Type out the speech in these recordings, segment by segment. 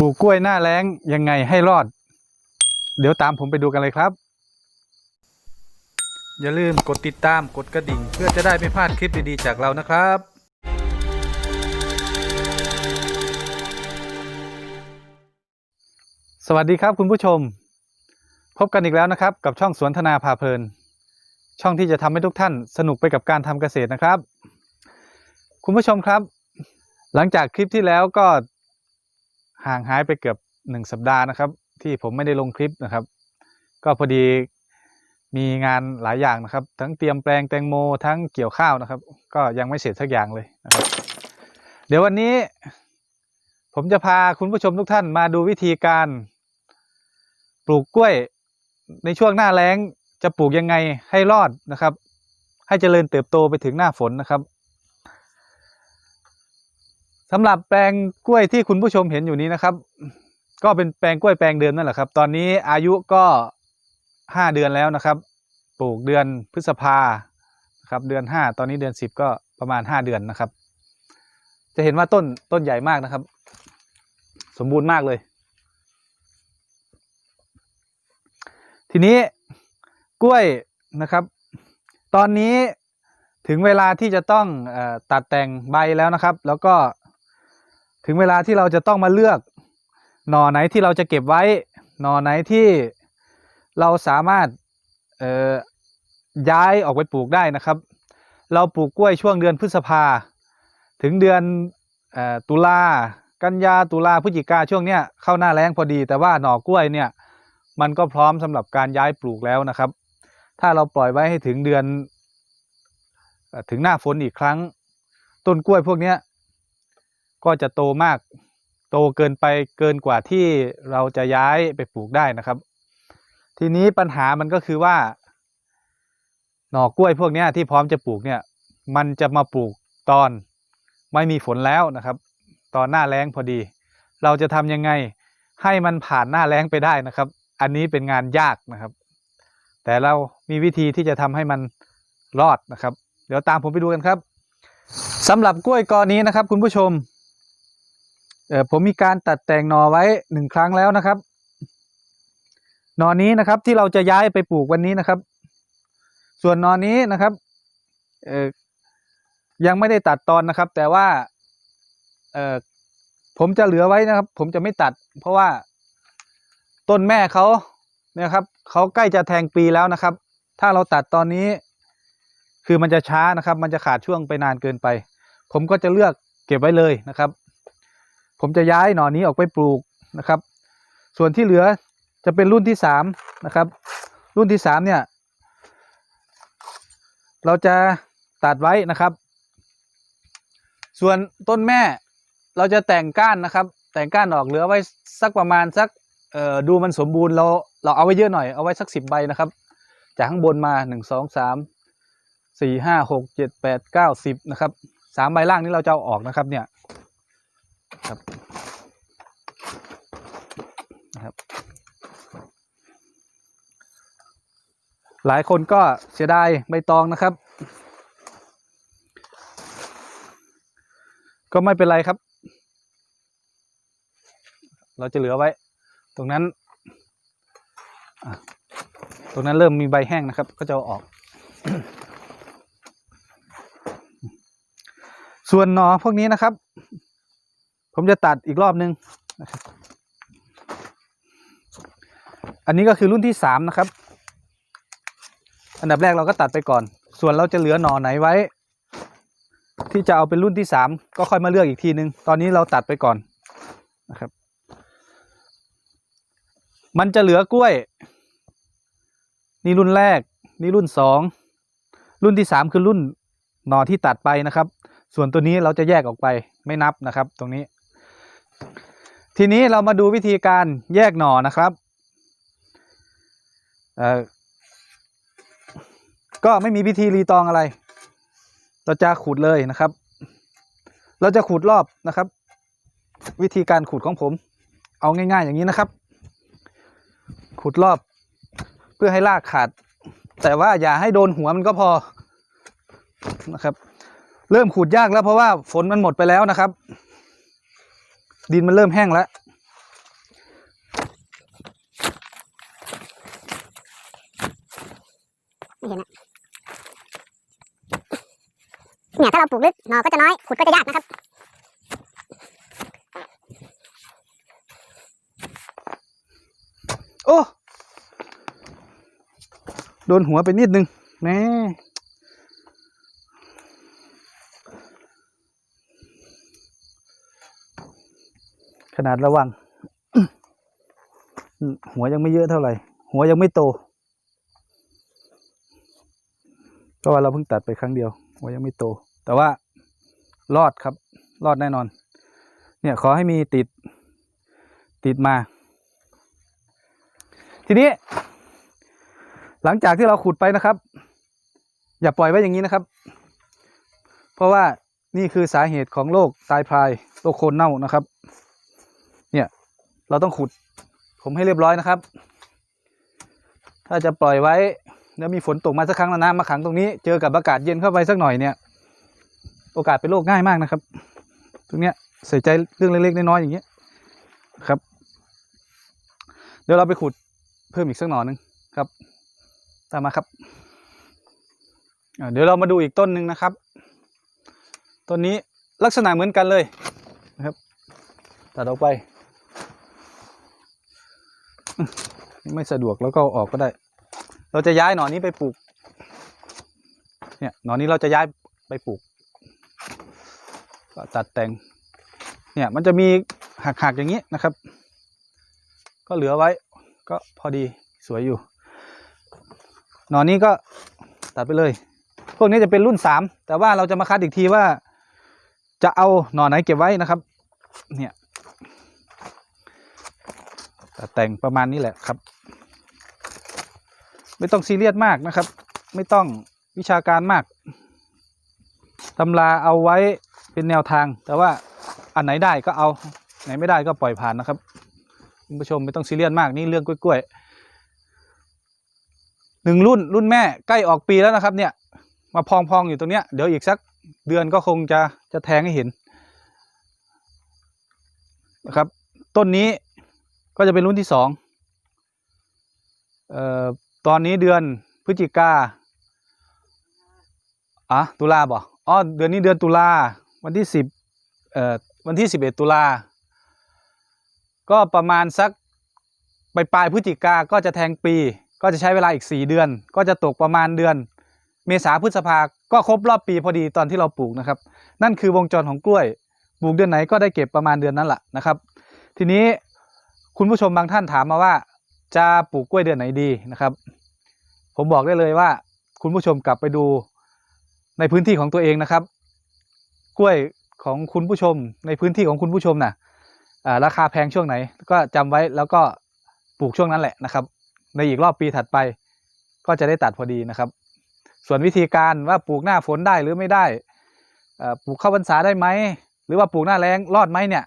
ปลูกกล้วยหน้าแล้งยังไงให้รอด เดี๋ยวตามผมไปดูกันเลยครับ อย่าลืมกดติดตามกดกระดิ่ง เพื่อจะได้ไม่พลาดคลิปดีๆจากเรานะครับ สวัสดีครับคุณผู้ชม พบกันอีกแล้วนะครับ กับช่องสวนธนาพาเพลิน ช่องที่จะทำให้ทุกท่านสนุกไปกับการทำเกษตรนะครับ คุณผู้ชมครับ หลังจากคลิปที่แล้วก็ ห่างหายไปเกือบหนึ่งสัปดาห์นะครับ ที่ผมไม่ได้ลงคลิปนะครับ ก็พอดีมีงานหลายอย่างนะครับ ทั้งเตรียมแปลงแตงโมทั้งเกี่ยวข้าวนะครับ ก็ยังไม่เสร็จสักอย่างเลยนะครับ เดี๋ยววันนี้ ผมจะพาคุณผู้ชมทุกท่านมาดูวิธีการ ปลูกกล้วย ในช่วงหน้าแล้งจะปลูกยังไงให้รอดนะครับ ให้เจริญเติบโตไปถึงหน้าฝนนะครับ สำหรับแปลงกล้วยที่คุณผู้ชมเห็นอยู่นี้นะครับ ก็เป็นแปลงกล้วยแปลงเดิมนั่นแหละครับ ตอนนี้อายุก็ห้าเดือนแล้วนะครับ ปลูกเดือนพฤษภาครับเดือนห้าตอนนี้เดือนสิบก็ประมาณห้าเดือนนะครับ จะเห็นว่าต้นต้นใหญ่มากนะครับ สมบูรณ์มากเลย ทีนี้กล้วยนะครับ ตอนนี้ถึงเวลาที่จะต้องอตัดแต่งใบแล้วนะครับ แล้วก็ ถึงเวลาที่เราจะต้องมาเลือกหน่อไหนที่เราจะเก็บไว้ หน่อไหนที่เราสามารถย้ายออกไปปลูกได้นะครับ เราปลูกกล้วยช่วงเดือนพฤษภา ถึงเดือนออตุลากันยาตุลาพฤศจิกาช่วงเนี้ยเข้าหน้าแล้งพอดี แต่ว่าหน่อกล้วยเนี่ยมันก็พร้อมสำหรับการย้ายปลูกแล้วนะครับ ถ้าเราปล่อยไว้ให้ถึงเดือนอถึงหน้าฝนอีกครั้ง ต้นกล้วยพวกเนี้ย ก็จะโตมาก โตเกินไปเกินกว่าที่เราจะย้ายไปปลูกได้นะครับ ทีนี้ปัญหามันก็คือว่า หน่อกล้วยพวกนี้ที่พร้อมจะปลูกเนี่ย มันจะมาปลูกตอนไม่มีฝนแล้วนะครับ ตอนหน้าแล้งพอดี เราจะทำยังไงให้มันผ่านหน้าแล้งไปได้นะครับ อันนี้เป็นงานยากนะครับ แต่เรามีวิธีที่จะทำให้มันรอดนะครับ เดี๋ยวตามผมไปดูกันครับสำหรับกล้วยกอนี้นะครับ คุณผู้ชม ผมมีการตัดแต่งหนอไว้หนึ่งครั้งแล้วนะครับ หนอนี้นะครับที่เราจะย้ายไปปลูกวันนี้นะครับ ส่วนหนอนี้นะครับยังไม่ได้ตัดตอนนะครับ แต่ว่าผมจะเหลือไว้นะครับ ผมจะไม่ตัด เพราะว่าต้นแม่เขาเนี่ยครับเขาใกล้จะแทงปีแล้วนะครับ ถ้าเราตัดตอนนี้ คือมันจะช้านะครับ มันจะขาดช่วงไปนานเกินไป ผมก็จะเลือกเก็บไว้เลยนะครับ ผมจะย้ายหน่อนี้ออกไปปลูกนะครับ ส่วนที่เหลือจะเป็นรุ่นที่สามนะครับ รุ่นที่สามเนี่ย เราจะตัดไว้นะครับ ส่วนต้นแม่เราจะแต่งก้านนะครับ แต่งก้านออกเหลือไว้สักประมาณสักเอ่อดูมันสมบูรณ์เราเราเอาไว้เยอะหน่อยเอาไว้สักสิบใบนะครับ จากข้างบนมาหนึ่งสองสามสี่ห้าหกเจ็ดแปดเก้าสิบนะครับสามใบล่างนี้เราจะเอาออกนะครับเนี่ย ครับนะครับ หลายคนก็เสียดายใบตองนะครับ ก็ไม่เป็นไรครับ เราจะเหลือไว้ ตรงนั้นตรงนั้นเริ่มมีใบแห้งนะครับ ก็จะเอาออก ส่วนหนอพวกนี้นะครับ ผมจะตัดอีกรอบนึงนะครับอันนี้ก็คือรุ่นที่สามนะครับ อันดับแรกเราก็ตัดไปก่อน ส่วนเราจะเหลือหนอไหนไว้ ที่จะเอาเป็นรุ่นที่สามก็ค่อยมาเลือกอีกทีนึง ตอนนี้เราตัดไปก่อนนะครับ มันจะเหลือกล้วย นี่รุ่นแรก นี่รุ่นสองรุ่นที่สามคือรุ่นหน่อที่ตัดไปนะครับ ส่วนตัวนี้เราจะแยกออกไปไม่นับนะครับ ตรงนี้ ทีนี้เรามาดูวิธีการแยกหน่อนะครับก็ไม่มีวิธีรีตองอะไร เราจะขูดเลยนะครับ เราจะขูดรอบนะครับ วิธีการขูดของผม เอาง่าย ๆ อย่างนี้นะครับ ขูดรอบ เพื่อให้รากขาด แต่ว่าอย่าให้โดนหัวมันก็พอนะครับ เริ่มขูดยากแล้วเพราะว่าฝนมันหมดไปแล้วนะครับ ดินมันเริ่มแห้งแล้วเนี่ยถ้าเราปลูกลึกหน่อก็จะน้อยขุดก็จะยากนะครับโอ้โดนหัวไปนิดนึงแม่ ขนาดระวัง หัวยังไม่เยอะเท่าไหร่ หัวยังไม่โตเพราะว่าเราเพิ่งตัดไปครั้งเดียว หัวยังไม่โต แต่ว่ารอดครับ รอดแน่นอน เนี่ยขอให้มีติด ติดมา ทีนี้ หลังจากที่เราขุดไปนะครับ อย่าปล่อยไว้อย่างนี้นะครับ เพราะว่านี่คือสาเหตุของโรคตายพรายโรคโคนเน่านะครับ เราต้องขุดผมให้เรียบร้อยนะครับ ถ้าจะปล่อยไว้แล้วมีฝนตกมาสักครั้งแล้วน้ำมาขังตรงนี้เจอกับอากาศเย็นเข้าไปสักหน่อยเนี่ย โอกาสเป็นโรคง่ายมากนะครับ ตรงเนี้ยใส่ใจเรื่องเล็กๆน้อยๆอย่างเงี้ยครับ เดี๋ยวเราไปขุดเพิ่มอีกสักหน่อหนึงครับ ตามมาครับเดี๋ยวเรามาดูอีกต้นหนึ่งนะครับต้นนี้ลักษณะเหมือนกันเลยนะครับตัดออกไป ไม่สะดวกแล้วก็ออกก็ได้ เราจะย้ายหนอนนี้ไปปลูก เนี่ยหนอนนี้เราจะย้ายไปปลูกก็ตัดแต่ง เนี่ยมันจะมีหักๆอย่างนี้นะครับ ก็เหลือไว้ ก็พอดีสวยอยู่ หนอนนี้ก็ตัดไปเลย พวกนี้จะเป็นรุ่นสามแต่ว่าเราจะมาคัดอีกทีว่า จะเอาหน่อไหนเก็บไว้นะครับ เนี่ย แต่งประมาณนี้แหละครับ ไม่ต้องซีเรียสมากนะครับ ไม่ต้องวิชาการมากตำราเอาไว้เป็นแนวทาง แต่ว่าอันไหนได้ก็เอาไหนไม่ได้ก็ปล่อยผ่านนะครับคุณผู้ชมไม่ต้องซีเรียสมากนี่เรื่องกล้วยๆหนึ่งรุ่นรุ่นแม่ใกล้ออกปีแล้วนะครับ เนี่ย มาพองๆอยู่ตรงเนี้ยเดี๋ยวอีกสักเดือนก็คงจะจะแทงให้เห็นนะครับ ต้นนี้ ก็จะเป็นรุ่นที่สองเอ่อตอนนี้เดือนพฤศจิกาอะตุลาบ่อ๋อเดือนนี้เดือนตุลาวันที่สิบเอ่อวันที่สิบเอ็ดตุลาก็ประมาณสักปลายปลายพฤศจิกาก็จะแทงปี ก็จะใช้เวลาอีก 4 เดือน ก็จะตกประมาณเดือน เมษาพฤษภาก็ครบรอบปีพอดีตอนที่เราปลูกนะครับ นั่นคือวงจรของกล้วย ปลูกเดือนไหนก็ได้เก็บประมาณเดือนนั้นแหละนะครับ ทีนี้ คุณผู้ชมบางท่านถามมาว่า จะปลูกกล้วยเดือนไหนดีนะครับ ผมบอกได้เลยว่า คุณผู้ชมกลับไปดูในพื้นที่ของตัวเองนะครับ กล้วยของคุณผู้ชม ในพื้นที่ของคุณผู้ชมน่ะอ่าราคาแพงช่วงไหน ก็จำไว้แล้วก็ปลูกช่วงนั้นแหละนะครับ ในอีกรอบปีถัดไป ก็จะได้ตัดพอดีนะครับ ส่วนวิธีการว่าปลูกหน้าฝนได้หรือไม่ได้ปลูกเข้าพรรษาได้ไหมหรือว่าปลูกหน้าแรงรอดไหมเนี่ย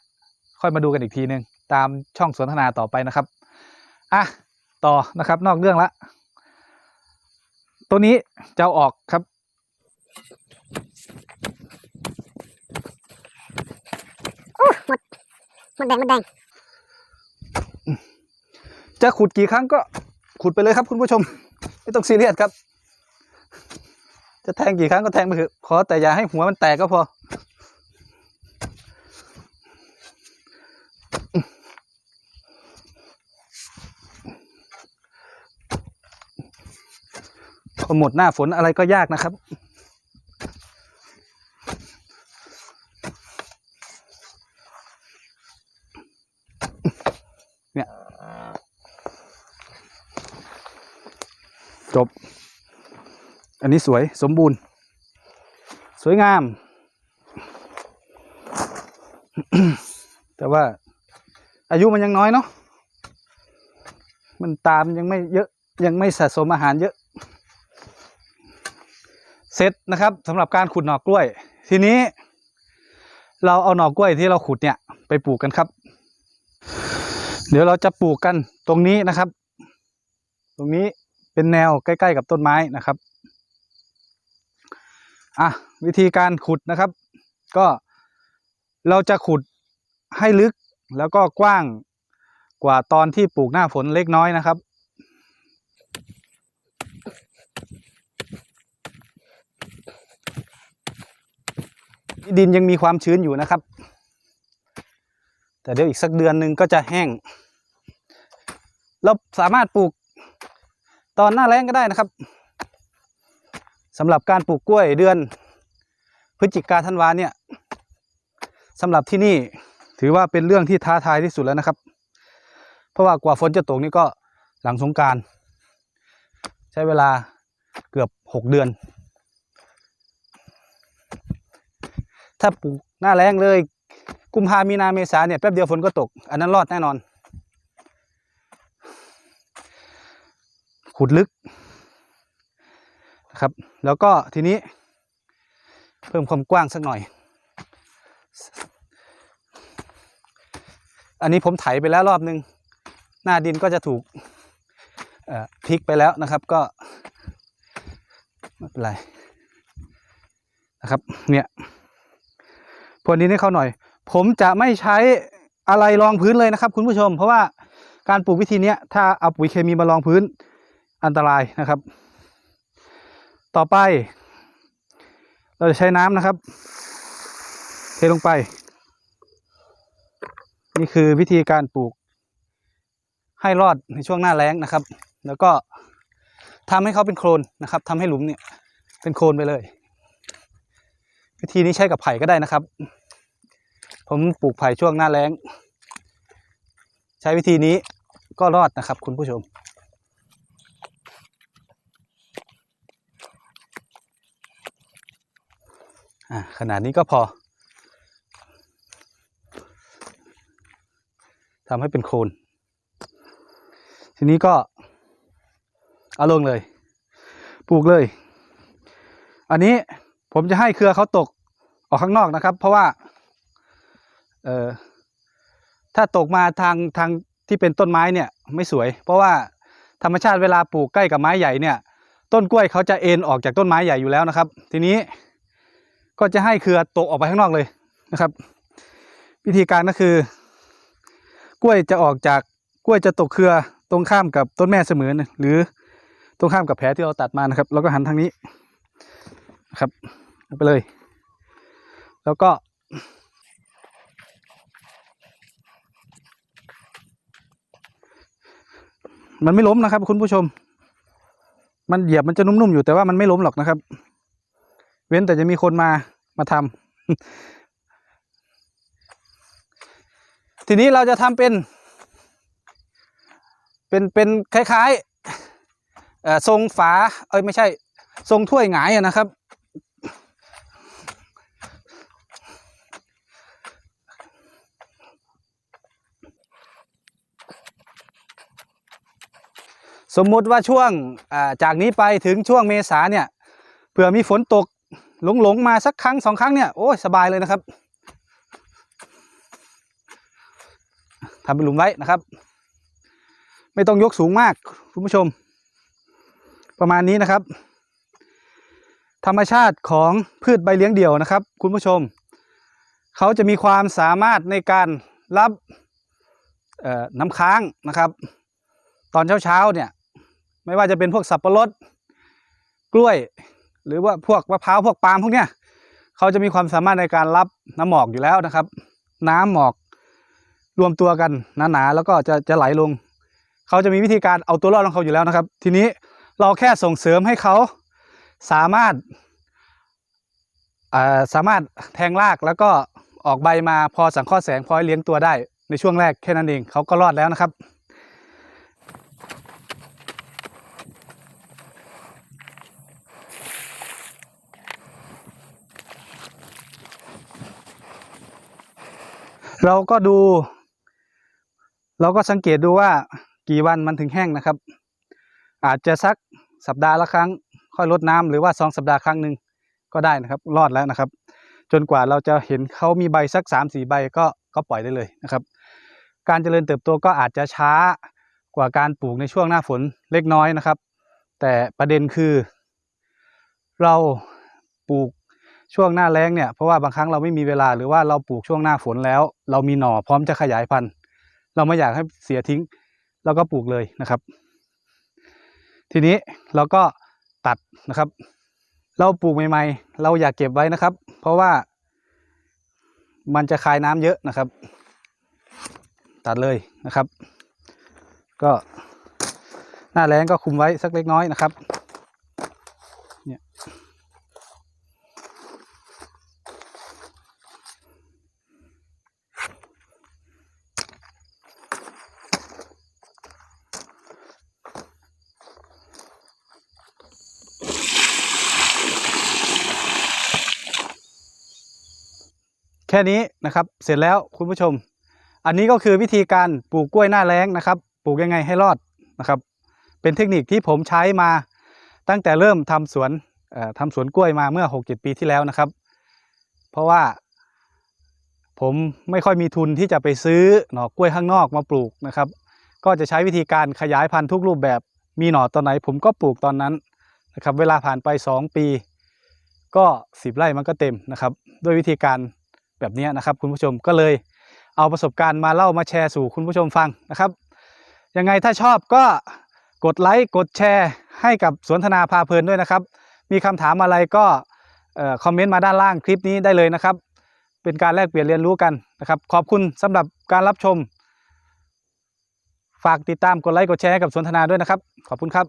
ค่อยมาดูกันอีกทีหนึ่ง ตามช่องสนทนาต่อไปนะครับอะต่อนะครับ นอกเรื่องละ ตัวนี้จะเอาออกครับอู้หมดหมดแดงหมดแดงจะขุดกี่ครั้งก็ขุดไปเลยครับคุณผู้ชม ไม่ต้องซีเรียสครับ จะแทงกี่ครั้งก็แทงไปเถอะขอแต่อย่าให้หัวมันแตกก็พอ อหมดหน้าฝนอะไรก็ยากนะครับ เนี่ย จบ อันนี้สวยสมบูรณ์ สวยงาม แต่ว่าอายุมันยังน้อยเนาะมันตามยังไม่เยอะยังไม่สะสมอาหารเยอะ เสร็จนะครับสำหรับการขุดหน่อกล้วย ทีนี้ เราเอาหน่อกล้วยที่เราขุดเนี่ยไปปลูกกันครับ เดี๋ยวเราจะปลูกกันตรงนี้นะครับ ตรงนี้เป็นแนวใกล้ ๆ กับต้นไม้นะครับอะวิธีการขุดนะครับ ก็เราจะขุดให้ลึกแล้วก็กว้างกว่าตอนที่ปลูกหน้าฝนเล็กน้อยนะครับ ดินยังมีความชื้นอยู่นะครับ แต่เดี๋ยวอีกสักเดือนหนึ่งก็จะแห้ง เราสามารถปลูกตอนหน้าแล้งก็ได้นะครับสำหรับการปลูกกล้วยเดือน พฤศจิกาธันวาเนี่ยสำหรับที่นี่ถือว่าเป็นเรื่องที่ท้าทายที่สุดแล้วนะครับ เพราะว่ากว่าฝนจะตกนี่ก็หลังสงการ ใช้เวลาเกือบหกเดือน ถ้าปลูกหน้าแล้งเลย กุมภามีนาเมษาเนี่ยแป๊บเดียวฝนก็ตก อันนั้นรอดแน่นอน ขุดลึกนะครับ แล้วก็ทีนี้ เพิ่มความกว้างสักหน่อย อันนี้ผมไถไปแล้วรอบนึง หน้าดินก็จะถูกพลิกไปแล้วนะครับก็ไม่เป็นไรนะครับเนี่ย พรวนดินให้เขาหน่อย ผมจะไม่ใช้อะไรรองพื้นเลยนะครับ คุณผู้ชม เพราะว่าการปลูกวิธีนี้ถ้าเอาปุ๋ยเคมีมารองพื้นอันตรายนะครับ ต่อไป เราจะใช้น้ำนะครับ เทลงไป นี่คือวิธีการปลูก ให้รอดในช่วงหน้าแล้งนะครับ แล้วก็ทำให้เขาเป็นโคลนนะครับทำให้หลุมเนี่ยเป็นโคลนไปเลย วิธีนี้ใช้กับไผ่ก็ได้นะครับ ผมปลูกไผ่ช่วงหน้าแล้ง ใช้วิธีนี้ก็รอดนะครับ คุณผู้ชมขนาดนี้ก็พอทำให้เป็นโคนทีนี้ก็เอาลงเลย ปลูกเลย อันนี้ ผมจะให้เครือเขาตกออกข้างนอกนะครับ เพราะว่า เอ่อถ้าตกมาทางทางที่เป็นต้นไม้เนี่ย ไม่สวย เพราะว่าธรรมชาติเวลาปลูกใกล้กับไม้ใหญ่เนี่ย ต้นกล้วยเขาจะเอ็นออกจากต้นไม้ใหญ่อยู่แล้วนะครับ ทีนี้ก็จะให้เครือตกออกไปข้างนอกเลยนะครับ วิธีการก็คือ กล้วยจะออกจากกล้วยจะตกเครือตรงข้ามกับต้นแม่เสมอหรือตรงข้ามกับแผลที่เราตัดมานะครับ แล้วก็หันทางนี้นะครับ ไปเลย แล้วก็ มันไม่ล้มนะครับ คุณผู้ชม มันเหยียบมันจะนุ่มๆอยู่แต่ว่ามันไม่ล้มหรอกนะครับ เว้นแต่จะมีคนมามาทำทีนี้เราจะทำเป็น เป็นเป็นคล้ายๆทรงฝา เอ้ยไม่ใช่ ทรงถ้วยหงายนะครับ สมมุติว่าช่วงจากนี้ไปถึงช่วงเมษาเนี่ยเผื่อมีฝนตกหลงหลงๆมาสักครั้งสองครั้งเนี่ยโอ้ยสบายเลยนะครับทำเป็นหลุมไว้นะครับ ไม่ต้องยกสูงมากคุณผู้ชม ประมาณนี้นะครับ ธรรมชาติของพืชใบเลี้ยงเดี่ยวนะครับ คุณผู้ชม เขาจะมีความสามารถในการรับน้ำค้างนะครับ ตอนเช้าๆเนี่ย ไม่ว่าจะเป็นพวกสับปะรดกล้วย หรือว่าพวกมะพร้าวพวกปาล์มพวกเนี้ยเขาจะมีความสามารถในการรับน้ำหมอกอยู่แล้วนะครับ น้ำหมอกรวมตัวกันหนาๆแล้วก็จะจะไหลลง เขาจะมีวิธีการเอาตัวรอดของเขาอยู่แล้วนะครับ ทีนี้เราแค่ส่งเสริมให้เขาสามารถสามารถแทงรากแล้วก็ออกใบมาพอสังเคราะห์แสงพอเลี้ยงตัวได้ในช่วงแรกแค่นั้นเองเขาก็รอดแล้วนะครับ เราก็ดู เราก็สังเกตดูว่ากี่วันมันถึงแห้งนะครับ อาจจะสักสัปดาห์ละครั้ง ค่อยลดน้ำหรือว่าสองสัปดาห์ครั้งหนึ่งก็ได้นะครับ รอดแล้วนะครับ จนกว่าเราจะเห็นเขามีใบสักสามสี่ใบก็ก็ปล่อยได้เลยนะครับ การเจริญเติบโตก็อาจจะช้ากว่าการปลูกในช่วงหน้าฝนเล็กน้อยนะครับ แต่ประเด็นคือ เราปลูก ช่วงหน้าแล้งเนี่ยเพราะว่าบางครั้งเราไม่มีเวลาหรือว่าเราปลูกช่วงหน้าฝนแล้ว เรามีหน่อพร้อมจะขยายพันธุ์ เราไม่อยากให้เสียทิ้ง เราก็ปลูกเลยนะครับ ทีนี้เราก็ตัดนะครับ เราปลูกใหม่ๆ เราอยากเก็บไว้นะครับ เพราะว่ามันจะคายน้ำเยอะนะครับ ตัดเลยนะครับ ก็หน้าแรงก็คุมไว้สักเล็กน้อยนะครับ แค่นี้นะครับ เสร็จแล้วคุณผู้ชม อันนี้ก็คือวิธีการปลูกกล้วยหน้าแล้งนะครับ ปลูกยังไงให้รอดนะครับ เป็นเทคนิคที่ผมใช้มาตั้งแต่เริ่มทำสวนเอ่อทำสวนกล้วยมาเมื่อ6-7ปีที่แล้วนะครับ เพราะว่าผมไม่ค่อยมีทุนที่จะไปซื้อหน่อกล้วยข้างนอกมาปลูกนะครับ ก็จะใช้วิธีการขยายพันธุ์ทุกรูปแบบ มีหน่อตอนไหนผมก็ปลูกตอนนั้นนะครับ เวลาผ่านไป 2 ปี ก็ 10 ไร่มันก็เต็มนะครับ ด้วยวิธีการ แบบนี้นะครับ คุณผู้ชมก็เลยเอาประสบการณ์มาเล่ามาแชร์สู่คุณผู้ชมฟังนะครับ ยังไงถ้าชอบก็กดไลค์กดแชร์ ให้กับสวนทนาพาเพลินด้วยนะครับ มีคำถามอะไรก็คอมเมนต์มาด้านล่างคลิปนี้ได้เลยนะครับ เป็นการแลกเปลี่ยนเรียนรู้กันนะครับ ขอบคุณสำหรับการรับชม ฝากติดตามกดไลค์กดแชร์ให้กับสวนทนาด้วยนะครับ ขอบคุณครับ